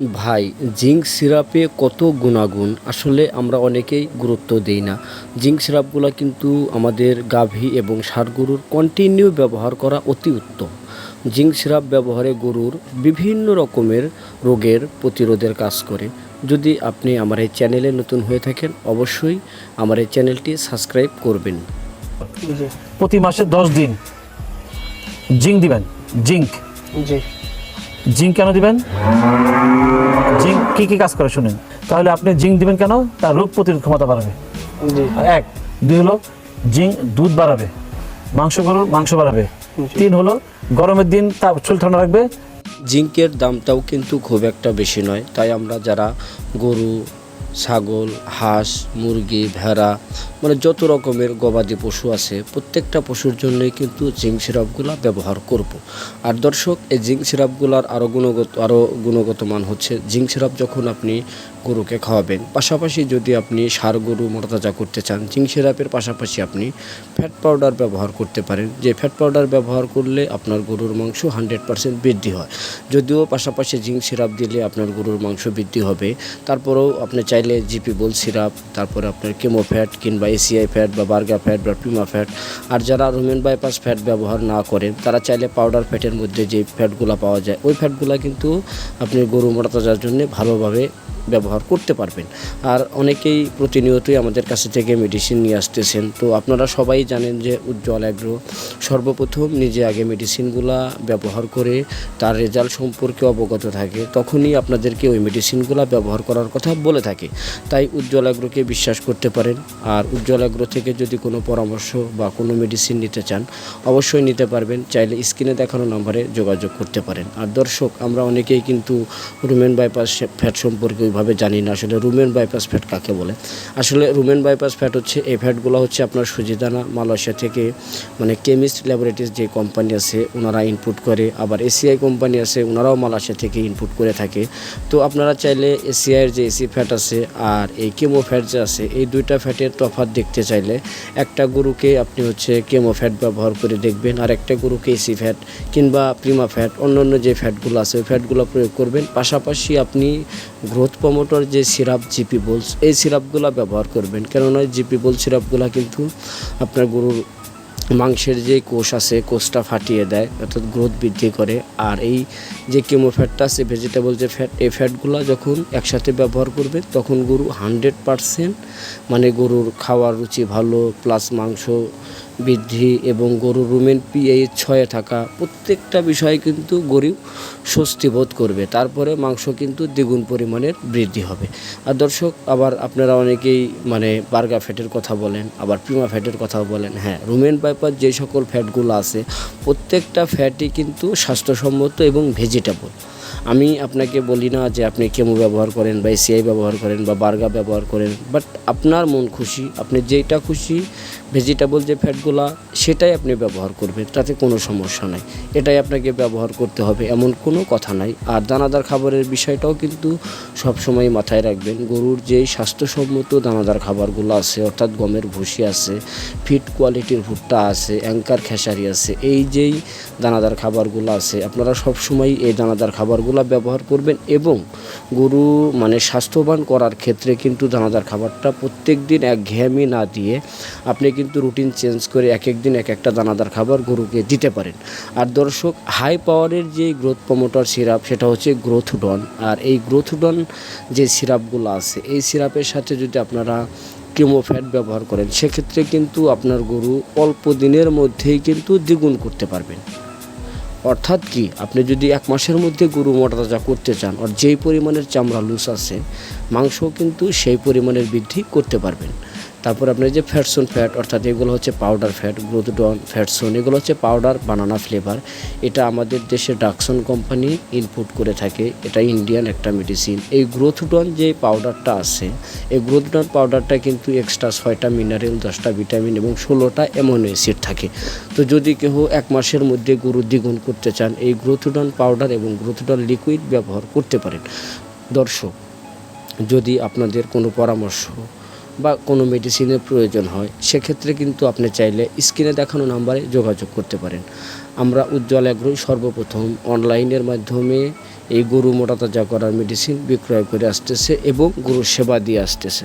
ভাই জিঙ্ক সিরাপে কত গুণাগুণ? আসলে আমরা অনেকেই গুরুত্ব দেই না। জিঙ্ক সিরাপগুলো কিন্তু আমাদের গাভী এবং ষাঁড় গরুর কন্টিনিউ ব্যবহার করা অতি উত্তম। জিঙ্ক সিরাপ ব্যবহারে গরুর বিভিন্ন রকমের রোগের প্রতিরোধের কাজ করে। যদি আপনি আমার এই চ্যানেলে নতুন হয়ে থাকেন অবশ্যই আমার এই চ্যানেলটি সাবস্ক্রাইব করবেন। প্রতি মাসে দশ দিন। জিঙ্ক দিবেন? জিঙ্ক? জি। জিঙ্ক কেন দিবেন? জিঙ্ক কি কি কাজ করে শুনেন। তাহলে আপনি জিঙ্ক দিবেন কেন? তার রোগ প্রতিরোধ ক্ষমতা বাড়াবে। এক দুই হলো জিঙ্ক দুধ বাড়াবে। মাংস গরুর মাংস বাড়াবে। তিন হলো গরমের দিন তা চুল ঠান্ডা রাখবে। জিঙ্কের দামটাও কিন্তু খুব একটা বেশি নয়। তাই আমরা যারা গরু ছাগল, হাঁস, মুরগি, ভেড়া মানে যত রকমের গবাদি পশু আছে, প্রত্যেকটা পশুর জন্যই কিন্তু জিঙ্ক সিরাপগুলো ব্যবহার করব। আর দর্শক, এই জিঙ্ক সিরাপগুলার আরও গুণগত আরও গুণগত মান হচ্ছে, জিঙ্ক সিরাপ যখন আপনি গরুকে খাওয়াবেন। পাশাপাশি যদি আপনি সার গরু মোটাতাজা করতে চান জিঙ্ক সিরাপের পাশাপাশি আপনি ফ্যাট পাউডার ব্যবহার করতে পারেন। যে ফ্যাট পাউডার ব্যবহার করলে আপনার গরুর মাংস হান্ড্রেড পার্সেন্ট বৃদ্ধি হয়। যদিও পাশাপাশি জিঙ্ক সিরাপ দিলে আপনার গরুর মাংস বৃদ্ধি হবে। তারপরেও আপনি চাইলে জিপি বোল সিরাপ, তারপরে আপনার কেমো ফ্যাট কিংবা এসিআই ফ্যাট বা বার্গা ফ্যাট বা পিমা ফ্যাট। আর যারা রুমেন বাইপাস ফ্যাট ব্যবহার না করেন, তারা চাইলে পাউডার ফ্যাটের মধ্যে যে ফ্যাটগুলো পাওয়া যায়, ওই ফ্যাটগুলো কিন্তু আপনি গরু মোটাতাজার জন্য ভালোভাবে ব্যবহার করতে পারবেন। আর অনেকেই প্রতিনিয়তই আমাদের কাছে থেকে মেডিসিন নিয়ে আসতেছেন। তো আপনারা সবাই জানেন যে উজ্জ্বল অ্যাগ্রো সর্বপ্রথম নিজে আগে মেডিসিনগুলা ব্যবহার করে তার রেজাল্ট সম্পর্কে অবগত থাকে। তখনই আপনাদেরকে ওই মেডিসিনগুলো ব্যবহার করার কথা বলে থাকে। তাই উজ্জ্বল অ্যাগ্রোকে বিশ্বাস করতে পারেন। আর উজ্জ্বল অ্যাগ্রো থেকে যদি কোনো পরামর্শ বা কোনো মেডিসিন নিতে চান, অবশ্যই নিতে পারবেন। চাইলে স্ক্রিনে দেখানো নম্বরে যোগাযোগ করতে পারেন। আর দর্শক, আমরা অনেকেই কিন্তু রুমেন বাইপাস ফ্যাট সম্পর্কে ওইভাবে জানি না আসলে রুমেন বাইপাস ফ্যাট কাকে বলে। আসলে রুমেন বাইপাস ফ্যাট হচ্ছে, এই ফ্যাটগুলো হচ্ছে আপনার সুজিদানা, মালয়েশিয়া থেকে মানে কেমিস্ট ল্যাবরেটরিজ যে কোম্পানি আছে, ওনারা ইনপুট করে। আবার এসিআই কোম্পানি আছে, ওনারাও মালয়েশিয়া থেকে ইনপুট করে থাকে। তো আপনারা চাইলে এসিআইয়ের যে এসি ফ্যাট আছে আর এই কেমো ফ্যাট যে আছে, এই দুইটা ফ্যাটের তফাৎ দেখতে চাইলে একটা গরুকে আপনি হচ্ছে কেমো ফ্যাট ব্যবহার করে দেখবেন আর একটা গরুকে এসি ফ্যাট কিংবা প্রিমা ফ্যাট অন্যান্য যে ফ্যাটগুলো আছে, ওই ফ্যাটগুলো প্রয়োগ করবেন। পাশাপাশি আপনি গ্রোথ প্রমোটর যে সিরাপ জিপি বোলস এই সিরাপগুলো ব্যবহার করবেন। কেননা জিপি বোল সিরাপগুলো কিন্তু আপনার গরুর মাংসের যে কোষ আছে, কোষটা ফাটিয়ে দেয়, অর্থাৎ গ্রোথ বৃদ্ধি করে। আর এই যে কেমো ফ্যাটটা আছে ভেজিটেবল যে ফ্যাট এই ফ্যাটগুলো যখন একসাথে ব্যবহার করবে, তখন গরু হান্ড্রেড পারসেন্ট মানে গরুর খাওয়ার রুচি ভালো প্লাস মাংস বৃদ্ধি এবং গরুর রুমেন পিএইচ ছয়ে থাকা প্রত্যেকটা বিষয়ে কিন্তু গরু স্বস্তি বোধ করবে। তারপরে মাংস কিন্তু দ্বিগুণ পরিমাণের বৃদ্ধি হবে। আর দর্শক, আবার আপনারা অনেকেই মানে বার্গা ফ্যাটের কথা বলেন, আবার পিমা ফ্যাটের কথা বলেন। হ্যাঁ রুমেন পাইপার যে সকল ফ্যাটগুলো আছে, প্রত্যেকটা ফ্যাটই কিন্তু স্বাস্থ্যসম্মত এবং ভেজিটেবল আমি আপনাকে বলি না যে আপনি কেমো ব্যবহার করেন বা এসিআই ব্যবহার করেন বা বার্গা ব্যবহার করেন বাট আপনার মন খুশি, আপনি যেটা খুশি ভেজিটেবল যে ফ্যাটগুলা, সেটাই আপনি ব্যবহার করবেন, তাতে কোনো সমস্যা নাই। এটাই আপনাকে ব্যবহার করতে হবে, এমন কোনো কথা নাই। আর দানাদার খাবারের বিষয়টাও কিন্তু সবসময় মাথায় রাখবেন, গরুর যেই স্বাস্থ্যসম্মত দানাদার খাবারগুলো আছে, অর্থাৎ গমের ভুসি আছে, ফিট কোয়ালিটির ভুট্টা আছে, অ্যাঙ্কার খেসারি আছে, এই যেই দানাদার খাবারগুলো আছে, আপনারা সবসময় এই দানাদার খাবারগুলো ব্যবহার করবেন এবং গরু মানে স্বাস্থ্যবান করার ক্ষেত্রে কিন্তু দানাদার খাবারটা প্রত্যেক দিন এক ঘেয়ামি না দিয়ে আপনি কিন্তু রুটিন চেঞ্জ করে এক এক দিন এক একটা দানাদার খাবার গরুকে দিতে পারেন। আর দর্শক হাই পাওয়ারের যে গ্রোথ প্রমোটার সিরাপ, সেটা হচ্ছে গ্রোথডন আর এই গ্রোথডন যে সিরাপগুলো আছে, এই সিরাপের সাথে যদি আপনারা কেমোফ্যাট ব্যবহার করেন, সেক্ষেত্রে কিন্তু আপনার গরু অল্প দিনের মধ্যেই কিন্তু দ্বিগুণ করতে পারবেন। অর্থাৎ কি? আপনি যদি এক মাসের মধ্যে গরু মোটাতাজা করতে চান আর যেই পরিমাণের চামড়া লুজ আছে মাংস কিন্তু সেই পরিমাণের বৃদ্ধি করতে পারবেন। তারপর আপনার যে ফ্যাটসন ফ্যাট, অর্থাৎ এগুলো হচ্ছে পাউডার ফ্যাট গ্রোথডন ফ্যাটসন, এগুলো হচ্ছে পাউডার, বানানা ফ্লেভার। এটা আমাদের দেশে ডাকসন কোম্পানি ইনপুট করে থাকে। এটা ইন্ডিয়ান একটা মেডিসিন এই গ্রোথডন যে পাউডারটা আছে, এই গ্রোথডন পাউডারটা কিন্তু এক্সট্রা ছয়টা মিনারেল দশটা ভিটামিন এবং ষোলোটা অ্যামোনো অ্যাসিড থাকে। তো যদি কেউ এক মাসের মধ্যে গরু দ্বিগুণ করতে চান, এই গ্রোথডন পাউডার এবং গ্রোথডন লিকুইড ব্যবহার করতে পারেন। দর্শক, যদি আপনাদের কোনো পরামর্শ বা কোনো মেডিসিনের প্রয়োজন হয়, সেক্ষেত্রে কিন্তু আপনি চাইলে স্ক্রিনে দেখানো নাম্বারে যোগাযোগ করতে পারেন। আমরা উজ্জ্বল অ্যাগ্রোই সর্বপ্রথম অনলাইনের মাধ্যমে এই গরু মোটা তাজা করার মেডিসিন বিক্রয় করে আসতেছে এবং গরুর সেবা দিয়ে আসতেছে।